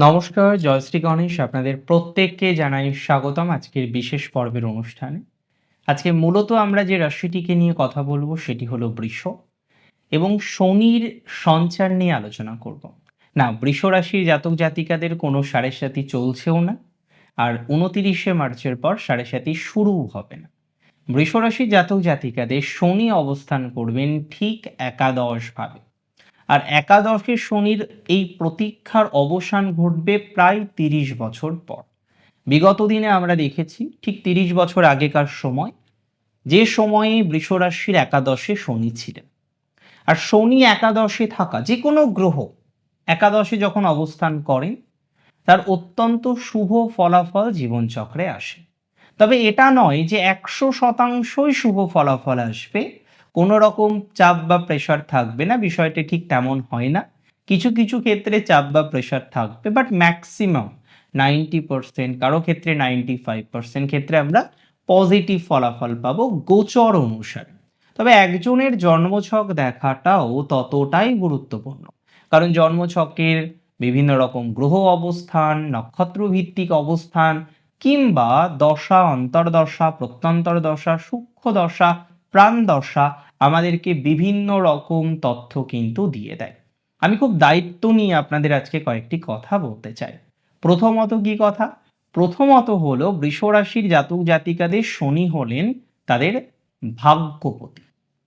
নমস্কার জয়শ্রী গণেশ। আপনাদের প্রত্যেককে জানাই স্বাগতম আজকের বিশেষ পর্বের অনুষ্ঠানে। আজকে মূলত আমরা যে রাশিটিকে নিয়ে কথা বলব সেটি হলো বৃষ এবং শনির সঞ্চার নিয়ে আলোচনা করব। না, বৃষ রাশির জাতক জাতিকাদের কোনো সাড়ে সাতি চলছেও না আর উনতিরিশে মার্চের পর সাড়ে সাতি শুরুও হবে না। বৃষ রাশির জাতক জাতিকাদের শনি অবস্থান করবেন ঠিক একাদশ ভাবে। আর একাদশে শনির এই প্রতীক্ষার অবসান ঘটবে প্রায় তিরিশ বছর পর। বিগত দিনে আমরা দেখেছি ঠিক তিরিশ বছর আগেকার সময়, যে সময়ে বৃষরাশির একাদশে শনি ছিলেন। আর শনি একাদশে থাকা যে কোনো গ্রহ একাদশে যখন অবস্থান করেন, তার অত্যন্ত শুভ ফলাফল জীবনচক্রে আসে। তবে এটা নয় যে একশো শতাংশই শুভ ফলাফল আসবে কোনো রকম চাপ বা প্রেশার থাকবে না, বিষয়টি ঠিক তেমন হয় না। কিছু কিছু ক্ষেত্রে চাপ বা প্রেশার থাকবে বাট ম্যাক্সিমাম নাইনটি পার্সেন্ট কারও ক্ষেত্রে নাইনটি ফাইভ পার্সেন্ট ক্ষেত্রে আমরা পজিটিভ ফলাফল পাবো গোচর অনুসারে। তবে একজনের জন্মছক দেখাটাও ততটাই গুরুত্বপূর্ণ। কারণ জন্মছকের বিভিন্ন রকম গ্রহ অবস্থান নক্ষত্র ভিত্তিক অবস্থান, কিংবা দশা, অন্তর্দশা প্রত্যন্তর দশা সূক্ষ্ম দশা প্রাণ দশা আমাদেরকে বিভিন্ন রকম তথ্য কিন্তু দিয়ে দেয়। আমি খুব দায়িত্ব নিয়ে আপনাদের আজকে কয়েকটি কথা বলতে চাই। প্রথমত কি কথা? প্রথমত হলো বৃষরাশির জাতক জাতিকাদের শনি হলেন তাদের ভাগ্যপতি।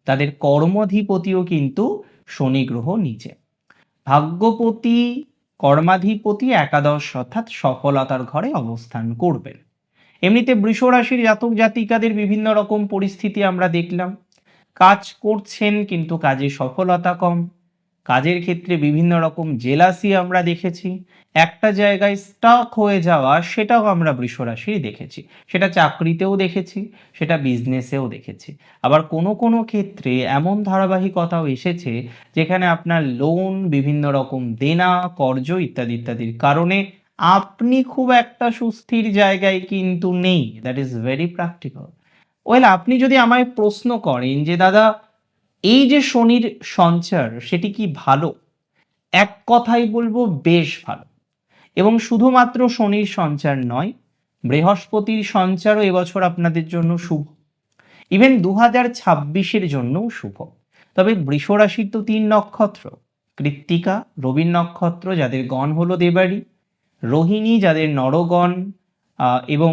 তাদের কর্মাধিপতিও কিন্তু শনি গ্রহ নিজে ভাগ্যপতি, কর্মাধিপতি, একাদশ অর্থাৎ সফলতার ঘরে অবস্থান করবেন। এমনিতে বৃষ রাশির জাতক জাতিকাদের বিভিন্ন রকম পরিস্থিতি আমরা দেখলাম। কাজ করছেন কিন্তু কাজে সফলতা কম। কাজের ক্ষেত্রে বিভিন্ন রকম জেলাসি আমরা দেখেছি। একটা জায়গায় স্টক হয়ে যাওয়া, সেটাও আমরা বৃষ রাশির দেখেছি। সেটা চাকরিতেও দেখেছি, সেটা বিজনেসেও দেখেছি। আবার কোনো কোনো ক্ষেত্রে এমন ধারাবাহিকতাও এসেছে, যেখানে আপনার লোন বিভিন্ন রকম দেনা, কর্জ ইত্যাদি, ইত্যাদির কারণে আপনি খুব একটা সুস্থির জায়গায় কিন্তু নেই। That is very practical well আপনি যদি আমায় প্রশ্ন করেন যে, দাদা, এই যে শনির সঞ্চার, সেটি কি ভালো? এক কথাই বলব, বেশ ভালো। এবং শুধুমাত্র শনির সঞ্চার নয়, বৃহস্পতির সঞ্চারও এবছর আপনাদের জন্য শুভ। ইভেন দু হাজার ছাব্বিশের জন্যও শুভ। তবে বৃষরাশির তো তিন নক্ষত্র, কৃত্তিকা রবীন নক্ষত্র, যাদের গণ হলো দেবাড়ি রোহিণী, যাদের নরগণ এবং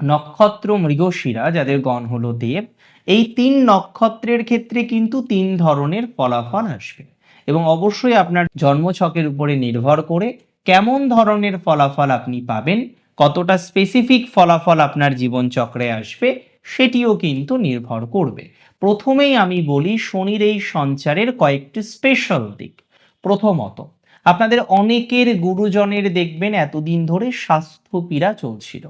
নক্ষত্র মৃগশিরা, যাদের গণ হলো দেব, এই তিন নক্ষত্রের ক্ষেত্রে কিন্তু তিন ধরনের ফলাফল আসবে। এবং অবশ্যই আপনার জন্মছকের উপরে নির্ভর করে কেমন ধরনের ফলাফল আপনি পাবেন, কতটা স্পেসিফিক ফলাফল আপনার জীবনচক্রে আসবে, সেটিও কিন্তু নির্ভর করবে। প্রথমেই আমি বলি শনির এই সঞ্চারের কয়েকটি স্পেশাল দিক। প্রথমত আপনাদের অনেকের গুরুজনের দেখবেন এতদিন ধরে স্বাস্থ্য পীড়া চলছিল।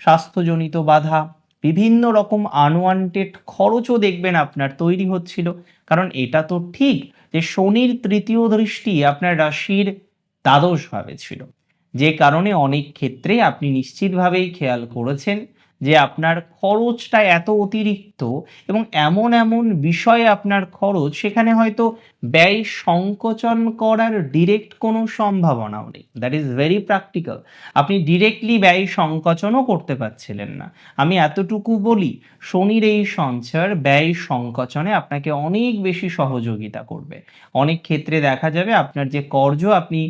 স্বাস্থ্যজনিত বাধা, বিভিন্ন রকম আনওয়ান্টেড খরচও দেখবেন আপনার তৈরি হচ্ছিল। কারণ এটা তো ঠিক যে শনির তৃতীয় দৃষ্টি আপনার রাশির দ্বাদশভাবে ছিল। যে কারণে অনেক ক্ষেত্রে আপনি নিশ্চিতভাবেই খেয়াল করেছেন যে আপনার খরচটা এত অতিরিক্ত এবং এমন এমন বিষয়ে আপনার খরচ, সেখানে হয়তো ব্যয় সংকোচন করার ডিরেক্ট কোনো সম্ভাবনাও নেই। দ্যাট ইজ ভেরি প্র্যাকটিক্যাল আপনি ডিরেক্টলি ব্যয় সংকোচনও করতে পারছিলেন না। আমি এতটুকু বলি, শনির এই সঞ্চার ব্যয় সংকোচনে আপনাকে অনেক বেশি সহযোগিতা করবে। অনেক ক্ষেত্রে দেখা যাবে আপনার যে কর্জ আপনি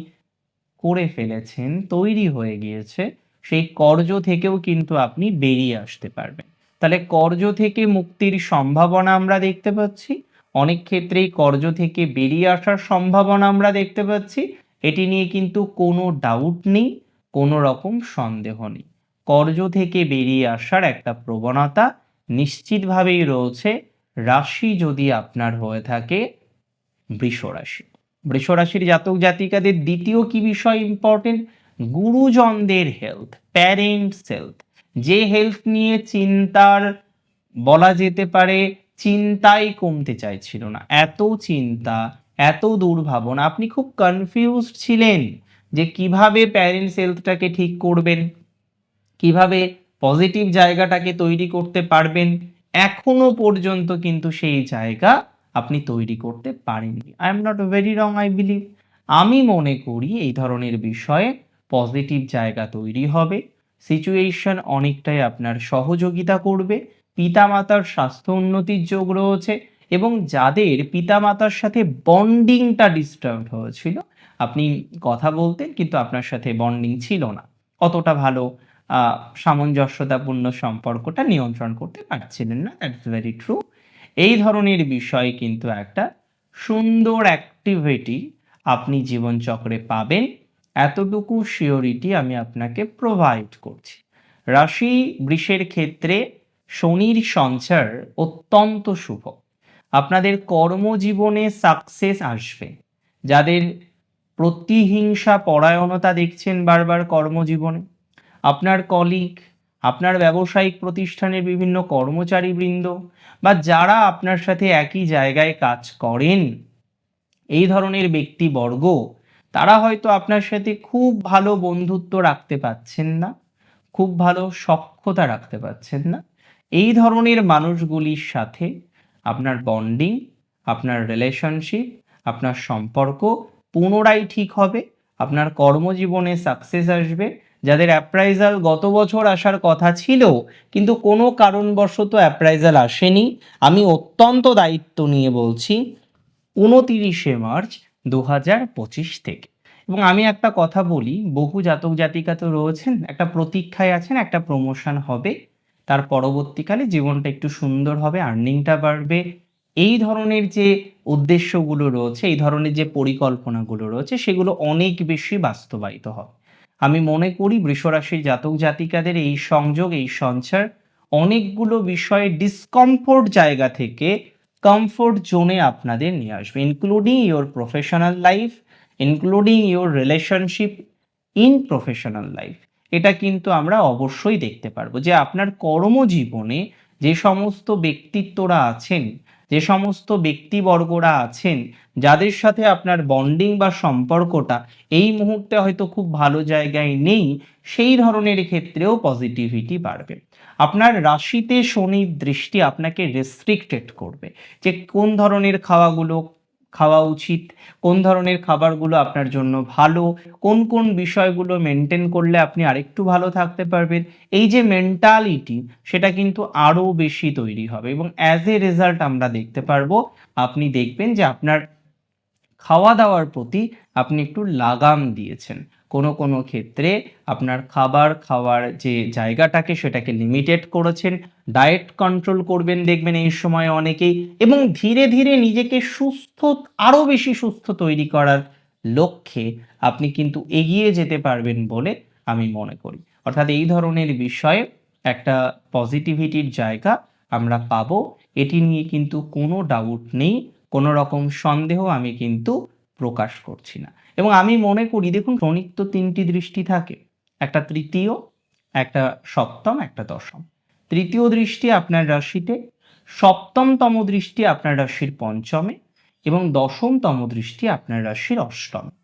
করে ফেলেছেন, তৈরি হয়ে গিয়েছে সেই কর্জ থেকেও কিন্তু আপনি বেরিয়ে আসতে পারবেন। তাহলে কর্জ থেকে মুক্তির সম্ভাবনা আমরা দেখতে পাচ্ছি। অনেক ক্ষেত্রেই কর্জ থেকে বেরিয়ে আসার সম্ভাবনা আমরা দেখতে পাচ্ছি। এটি নিয়ে কিন্তু কোনো ডাউট নেই, কোনো রকম সন্দেহ নেই। কর্জ থেকে বেরিয়ে আসার একটা প্রবণতা নিশ্চিতভাবেই রয়েছে। রাশি যদি আপনার হয়ে থাকে বৃষ রাশি বৃষ রাশির জাতক জাতিকাদের দ্বিতীয় কি বিষয় ইম্পর্টেন্ট গুরুজনদের হেলথ প্যারেন্টস হেলথ যে হেলথ নিয়ে চিন্তার বলা যেতে পারে, চিন্তাই কমতে চাইছিল না। এত চিন্তা, এত দুর্ভাবনা, আপনি খুব কনফিউজড ছিলেন যে কীভাবে প্যারেন্টস হেলথটাকে ঠিক করবেন, কীভাবে পজিটিভ জায়গাটাকে তৈরি করতে পারবেন। এখনও পর্যন্ত কিন্তু সেই জায়গা আপনি তৈরি করতে পারেননি। I am not very wrong I believe আমি মনে করি এই ধরনের বিষয়ে পজিটিভ জায়গা তৈরি হবে। সিচুয়েশন অনেকটাই আপনার সহযোগিতা করবে। পিতামাতার স্বাস্থ্য উন্নতির যোগ রয়েছে এবং যাদের পিতামাতার সাথে বন্ডিংটা ডিস্টার্ব হয়েছিল, আপনি কথা বলতেন কিন্তু আপনার সাথে বন্ডিং ছিল না। অতটা ভালো সামঞ্জস্যতাপূর্ণ সম্পর্কটা নিয়ন্ত্রণ করতে পারছিলেন না দ্যাটস ভেরি ট্রু এই ধরনের বিষয়ে কিন্তু একটা সুন্দর অ্যাক্টিভিটি আপনি জীবনচক্রে পাবেন। এতটুকু শিওরিটি আমি আপনাকে প্রোভাইড করছি। রাশি বৃষের ক্ষেত্রে শনির সঞ্চার অত্যন্ত শুভ। আপনাদের কর্মজীবনে সাকসেস আসবে। যাদের প্রতিহিংসা পরায়ণতা দেখছেন বারবার কর্মজীবনে, আপনার কলিগ আপনার ব্যবসায়িক প্রতিষ্ঠানের বিভিন্ন কর্মচারীবৃন্দ বা যারা আপনার সাথে একই জায়গায় কাজ করেন, এই ধরনের ব্যক্তিবর্গ তারা হয়তো আপনার সাথে খুব ভালো বন্ধুত্ব রাখতে পাচ্ছেন না, খুব ভালো সক্ষতা রাখতে পাচ্ছেন না। এই ধরনের মানুষগুলির সাথে আপনার বন্ডিং আপনার রিলেশনশিপ আপনার সম্পর্ক পুনরায় ঠিক হবে, আপনার কর্মজীবনে সাকসেস আসবে। যাদের অ্যাপ্রাইজাল গত বছর আসার কথা ছিল, কিন্তু কোনো কারণবশত অ্যাপ্রাইজাল আসেনি। আমি অত্যন্ত দায়িত্ব নিয়ে বলছি, উনতিরিশে মার্চ দু হাজার পঁচিশ থেকে। এবং আমি একটা কথা বলি, বহু জাতক জাতিকা তো রয়েছেন, একটা প্রতীক্ষায় আছেন, একটা প্রমোশন হবে, তার পরবর্তীকালে জীবনটা একটু সুন্দর হবে আর্নিংটা বাড়বে। এই ধরনের যে উদ্দেশ্যগুলো রয়েছে, এই ধরনের যে পরিকল্পনাগুলো রয়েছে, সেগুলো অনেক বেশি বাস্তবায়িত হবে। আমি মনে করি বৃষরাশির জাতক জাতিকাদের এই সংযোগ, এই সঞ্চার অনেকগুলো বিষয়ে ডিসকমফোর্ট জায়গা থেকে কমফোর্ট জোনে আপনাদের নিয়ে আসবে including your professional life including your relationship in professional life এটা কিন্তু আমরা অবশ্যই দেখতে পারব যে আপনার কর্মজীবনে যে সমস্ত ব্যক্তিত্বরা আছেন যে সমস্ত ব্যক্তিবর্গরা আছেন, যাদের সাথে আপনার বন্ডিং বা সম্পর্কটা এই মুহূর্তে হয়তো খুব ভালো জায়গায় নেই, সেই ধরনের ক্ষেত্রেও পজিটিভিটি বাড়বে। আপনার রাশিতে শনির দৃষ্টি আপনাকে রেস্ট্রিক্টেড করবে যে কোন ধরনের খাওয়াগুলো খাওয়া উচিত, কোন ধরনের খাবারগুলো আপনার জন্য ভালো, কোন কোন বিষয়গুলো মেনটেন করলে আপনি আরেকটু ভালো থাকতে পারবেন, এই যে মেন্টালিটি সেটা কিন্তু আরও বেশি তৈরি হবে এবং অ্যাজ এ রেজাল্ট আমরা দেখতে পারব, আপনি দেখবেন যে আপনার খাওয়া দাওয়ার প্রতি আপনি একটু লাগাম দিয়েছেন। কোনো কোনো ক্ষেত্রে আপনার খাবার খাওয়ার যে জায়গাটাকে সেটাকে লিমিটেড করেছেন ডায়েট কন্ট্রোল করবেন দেখবেন এই সময় অনেকেই এবং ধীরে ধীরে নিজেকে সুস্থ, আরও বেশি সুস্থ তৈরি করার লক্ষ্যে আপনি কিন্তু এগিয়ে যেতে পারবেন বলে আমি মনে করি। অর্থাৎ এই ধরনের বিষয়ে একটা পজিটিভিটির জায়গা আমরা পাবো, এটি নিয়ে কিন্তু কোনো ডাউট নেই, কোনো রকম সন্দেহ আমি কিন্তু প্রকাশ করছি না। এবং আমি মনে করি, দেখুন শনির তো তিনটি দৃষ্টি থাকে। একটা তৃতীয়, একটা সপ্তম, একটা দশম। তৃতীয় দৃষ্টি আপনার রাশিতে, সপ্তমতম দৃষ্টি আপনার রাশির পঞ্চমে, এবং দশমতম দৃষ্টি আপনার রাশির অষ্টমে।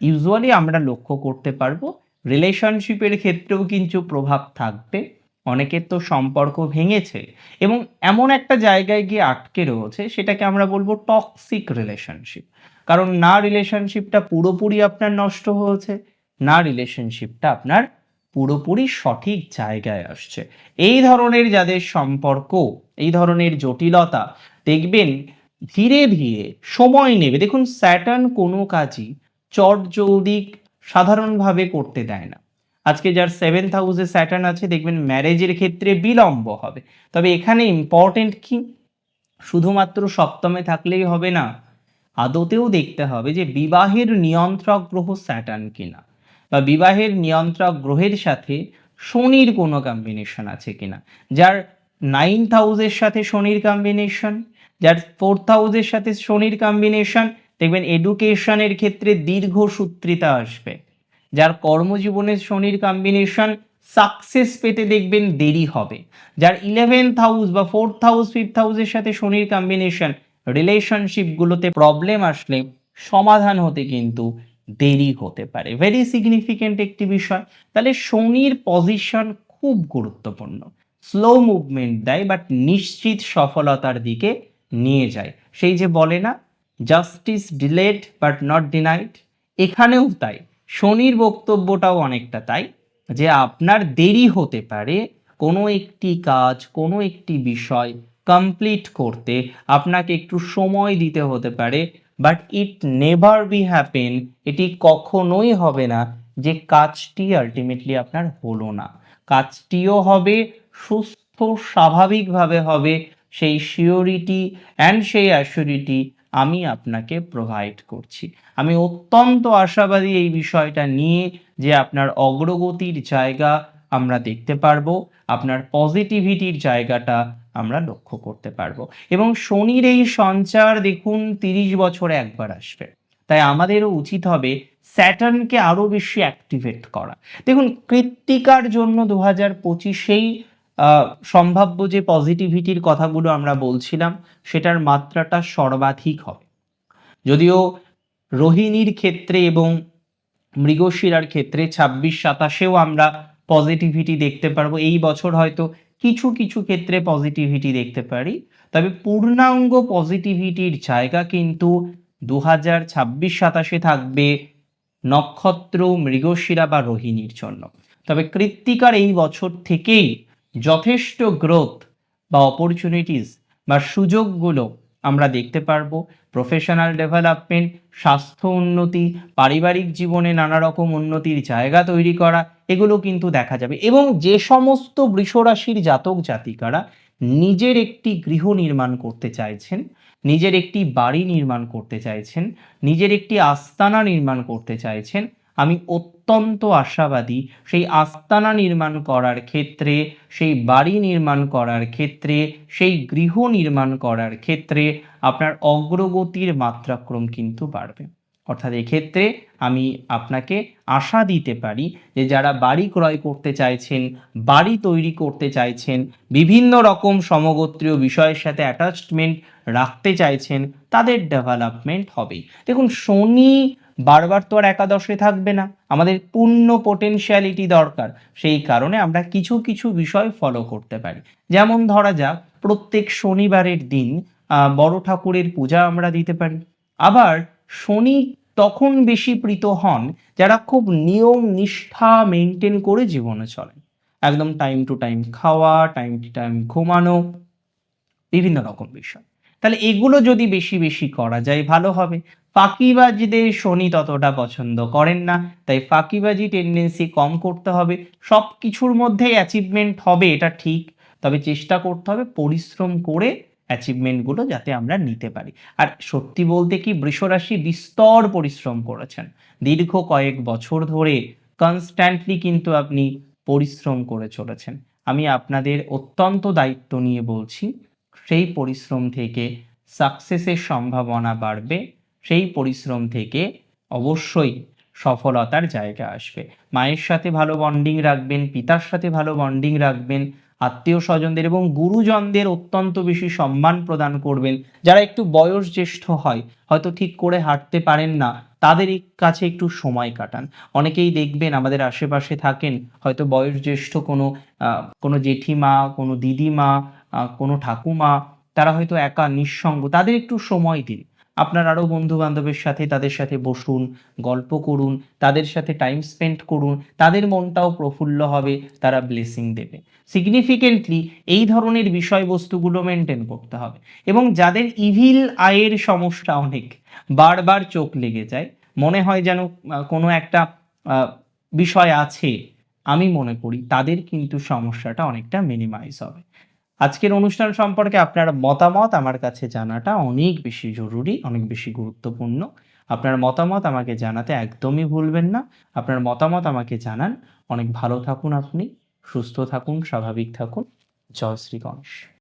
ইউজুয়ালি আমরা লক্ষ্য করতে পারব রিলেশনশিপের ক্ষেত্রেও কিন্তু প্রভাব থাকবে, অনেকের তো সম্পর্ক ভেঙেছে, এবং এমন একটা জায়গায় গিয়ে আটকে রয়েছে, সেটাকে আমরা বলব টক্সিক রিলেশনশিপ কারণ না রিলেশনশিপটা পুরোপুরি আপনার নষ্ট হয়েছে, না রিলেশনশিপটা আপনার পুরোপুরি সঠিক জায়গায় আসছে। এই ধরনের যাদের সম্পর্ক, এই ধরনের জটিলতা দেখবেন ধীরে ধীরে সময় নেবে। দেখুন স্যাটার্ন কোনো কাজই চট জলদি সাধারণভাবে করতে দেয় না। আজকে যার সেভেন্থ হাউসে স্যাটার্ন আছে, দেখবেন ম্যারেজের ক্ষেত্রে বিলম্ব হবে। তবে এখানে ইম্পর্টেন্ট কি? শুধুমাত্র সপ্তমে থাকলেই হবে না আদতেও দেখতে হবে যে বিবাহের নিয়ন্ত্রক গ্রহ স্যাটার্ন কিনা বা বিবাহের নিয়ন্ত্রক গ্রহের সাথে শনির কোনো কম্বিনেশন আছে কিনা। যার নাইন্থ হাউসের সাথে শনির কম্বিনেশন যার ফোর্থ হাউসের সাথে শনির কম্বিনেশন দেখবেন এডুকেশনের ক্ষেত্রে দীর্ঘসূত্রিতা আসবে। যার কর্মজীবনে শনির কম্বিনেশন সাকসেস পেতে দেখবেন দেরি হবে। যার ইলেভেন্থ হাউস বা ফোর্থ হাউস ফিফথ হাউসের সাথে শনির কম্বিনেশন রিলেশনশিপগুলোতে প্রবলেম আসলে সমাধান হতে কিন্তু দেরি হতে পারে। ভেরি সিগনিফিকেন্ট একটি বিষয়। তাহলে শনির পজিশন খুব গুরুত্বপূর্ণ। স্লো মুভমেন্ট দেয় বাট নিশ্চিত সফলতার দিকে নিয়ে যায়। সেই যে বলে না justice delayed but not denied এখানেও তাই। শনির বক্তব্যটাও অনেকটা তাই, যে আপনার দেরি হতে পারে, কোনো একটি কাজ, কোনো একটি বিষয় কমপ্লিট করতে আপনাকে একটু সময় দিতে হতে পারে but it never be happen এটি কখনোই হবে না যে কাজটি আলটিমেটলি আপনার হলো না। কাজটিও হবে, সুস্থ, স্বাভাবিকভাবে হবে, সেই সিওরিটি অ্যান্ড সেই অ্যাসিউরিটি আমি আপনাকে প্রোভাইড করছি। আমি অত্যন্ত আশাবাদী এই বিষয়টা নিয়ে যে আপনার অগ্রগতির জায়গা আমরা দেখতে পারব, আপনার পজিটিভিটির জায়গাটা আমরা লক্ষ্য করতে পারব। এবং শনির এই সঞ্চার দেখুন তিরিশ বছরে একবার আসবে। তাই আমাদেরও উচিত হবে স্যাটার্নকে আরও বেশি অ্যাক্টিভেট করা। দেখুন, কৃত্তিকার জন্য দু হাজার পঁচিশেই সম্ভাব্য যে পজিটিভিটির কথাগুলো আমরা বলছিলাম, সেটার মাত্রাটা সর্বাধিক হবে। যদিও রোহিণীর ক্ষেত্রে এবং মৃগশিরার ক্ষেত্রে ছাব্বিশ সাতাশেও আমরা পজিটিভিটি দেখতে পারব। এই বছর হয়তো কিছু কিছু ক্ষেত্রে পজিটিভিটি দেখতে পারি। তবে পূর্ণাঙ্গ পজিটিভিটির জায়গা কিন্তু দু হাজার ছাব্বিশ সাতাশে থাকবে নক্ষত্র, মৃগশিরা বা রোহিণীর জন্য। তবে কৃত্তিকার এই বছর থেকেই যথেষ্ট গ্রোথ বা অপরচুনিটিস বা সুযোগগুলো আমরা দেখতে পারব। প্রফেশনাল ডেভেলপমেন্ট স্বাস্থ্য উন্নতি, পারিবারিক জীবনে নানা রকম উন্নতির জায়গা তৈরি করা, এগুলো কিন্তু দেখা যাবে। এবং যে সমস্ত বৃষরাশির জাতক জাতিকারা নিজের একটি গৃহ নির্মাণ করতে চাইছেন, নিজের একটি বাড়ি নির্মাণ করতে চাইছেন, নিজের একটি আস্তানা নির্মাণ করতে চাইছেন, আমি অত্যন্ত আশাবাদী। সেই আস্তানা নির্মাণ করার ক্ষেত্রে, সেই বাড়ি নির্মাণ করার ক্ষেত্রে, সেই গৃহ নির্মাণ করার ক্ষেত্রে আপনার অগ্রগতির মাত্রাক্রম কিন্তু বাড়বে। অর্থাৎ এক্ষেত্রে আমি আপনাকে আশা দিতে পারি যে যারা বাড়ি ক্রয় করতে চাইছেন, বাড়ি তৈরি করতে চাইছেন, বিভিন্ন রকম সমগোত্রীয় বিষয়ের সাথে অ্যাটাচমেন্ট রাখতে চাইছেন, তাদের ডেভেলপমেন্ট হবেই। দেখুন, শনি বারবার তো আর একাদশে থাকবে না। আমাদের পূর্ণ পোটেনশিয়ালিটি দরকার। সেই কারণে আমরা কিছু কিছু বিষয় ফলো করতে পারি। যেমন ধরা যাক, প্রত্যেক শনিবারের দিন বড় ঠাকুরের পূজা আমরা দিতে পারি। আবার শনি তখন বেশি প্রীত হন যারা খুব নিয়ম নিষ্ঠা মেনটেন করে জীবনে চলেন। একদম টাইম টু টাইম খাওয়া টাইম টু টাইম ঘুমানো, বিভিন্ন রকম বিষয়। তাহলে এগুলো যদি বেশি বেশি করা যায়, ভালো হবে। ফাঁকিবাজিদের শনি ততটা পছন্দ করেন না, তাই ফাঁকিবাজি টেন্ডেন্সি কম করতে হবে। সব কিছুর মধ্যেই অ্যাচিভমেন্ট হবে, এটা ঠিক। তবে চেষ্টা করতে হবে পরিশ্রম করে অ্যাচিভমেন্টগুলো যাতে আমরা নিতে পারি। আর সত্যি বলতে কি, বৃষরাশি বিস্তর পরিশ্রম করেছেন। দীর্ঘ কয়েক বছর ধরে কনস্ট্যান্টলি কিন্তু আপনি পরিশ্রম করে চলেছেন। আমি আপনাদের অত্যন্ত দায়িত্ব নিয়ে বলছি, সেই পরিশ্রম থেকে সাকসেসের সম্ভাবনা বাড়বে। সেই পরিশ্রম থেকে অবশ্যই সফলতার জায়গা আসবে। মায়ের সাথে ভালো বন্ডিং রাখবেন, পিতার সাথে ভালো বন্ডিং রাখবেন, আত্মীয় স্বজনদের এবং গুরুজনদের অত্যন্ত বেশি সম্মান প্রদান করবেন। যারা একটু বয়স জ্যেষ্ঠ হয়, হয়তো ঠিক করে হাঁটতে পারেন না, তাদের কাছে একটু সময় কাটান। অনেকেই দেখবেন আমাদের আশেপাশে থাকেন, হয়তো বয়স জ্যেষ্ঠ কোনো কোনো জেঠিমা, কোনো দিদিমা কোনো ঠাকুমা, তারা হয়তো একা, নিঃসঙ্গ, তাদের একটু সময় দিন। আপনার আরও বন্ধু বান্ধবের সাথে, তাদের সাথে বসুন, গল্প করুন, তাদের সাথে টাইম স্পেন্ড করুন, তাদের মনটাও প্রফুল্ল হবে, তারা ব্লেসিং দেবে। সিগনিফিকেন্টলি এই ধরনের বিষয়বস্তুগুলো মেনটেন করতে হবে। এবং যাদের ইভিল আয়ের সমস্যা অনেক, বারবার চোখ লেগে যায়, মনে হয় যেন কোনো একটা বিষয় আছে, আমি মনে করি তাদের কিন্তু সমস্যাটা অনেকটা মিনিমাইজ হবে। আজকের অনুষ্ঠান সম্পর্কে আপনার মতামত আমার কাছে জানাটা অনেক বেশি জরুরি, অনেক বেশি গুরুত্বপূর্ণ। আপনার মতামত আমাকে জানাতে একদমই ভুলবেন না। আপনার মতামত আমাকে জানান। অনেক ভালো থাকুন আপনি, সুস্থ থাকুন, স্বাভাবিক থাকুন। জয় শ্রী গণেশ।